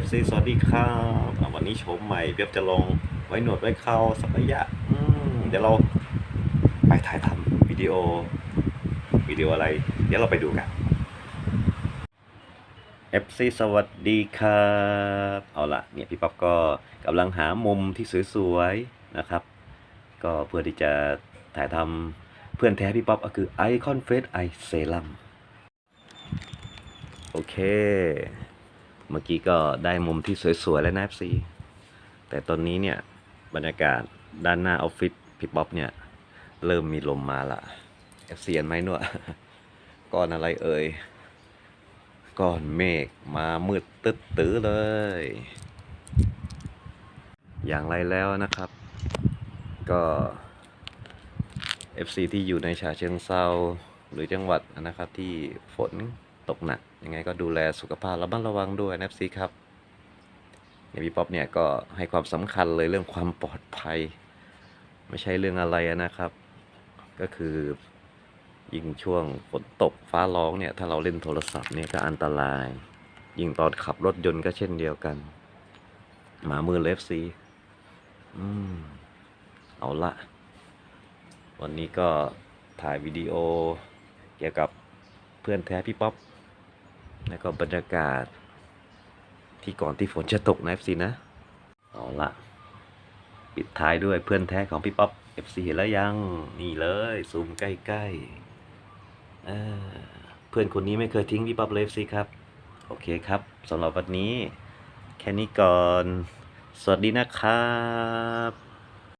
FC สวัสดีครับวันนี้โฉมใหม่เปียบจะลงไว้หนวดไว้เข่าสักระยะเดี๋ยวเราไปถ่ายทำวิดีโอวิดีโออะไร เดี๋ยวเราไปดูกัน FC สวัสดีครับ เอาละเนี่ยพี่ป๊อปก็กำลังหามุมที่สวยๆนะครับ ก็เพื่อที่จะถ่ายทำเพื่อนแท้พี่ป๊อปก็คือ Icon Face Eye Serum โอเค เมื่อกี้ก็ได้มุมที่สวยๆแล้วนะ FC แต่ตอนนี้เนี่ยบรรยากาศด้านหน้าออฟฟิศพี่ป๊อปเนี่ย เริ่มมีลมมาละ FC เห็นไหมหนวดก้อนอะไรเอ่ยก้อนเมฆมามืดตึ๊ดตื้อเลย อย่างไรแล้วนะครับ ก็ FC ที่อยู่ในฉะเชิงเซาหรือจังหวัดนะครับที่ฝน ตกหนัก ยังไงก็ดูแลสุขภาพระมัดระวังด้วยนะ FC ครับเนี่ยพี่ป๊อปเนี่ยก็ให้ความสำคัญเลยเรื่องความปลอดภัย ไม่ใช่เรื่องอะไรนะครับ ก็คือยิ่งช่วงฝนตกฟ้าร้องเนี่ยถ้าเราเล่นโทรศัพท์เนี่ยก็อันตราย ยิ่งตอนขับรถยนต์ก็เช่นเดียวกัน หมามือเลฟซีอืมเอาละวันนี้ก็ถ่ายวิดีโอเกี่ยวกับเพื่อนแท้พี่ป๊อป แล้วก็บรรยากาศ ที่ก่อนที่ฝนจะตกนะ FC นะ เอาละปิดท้ายด้วยเพื่อนแท้ของพี่ป๊อป FC เห็นแล้วยัง นี่เลย ซูมใกล้ๆเเพื่อนคนนี้ไม่เคยทิ้งพี่ป๊อปเลย FC ครับ โอเคครับสำหรับวันนี้ แค่นี้ก่อน สวัสดีนะครับ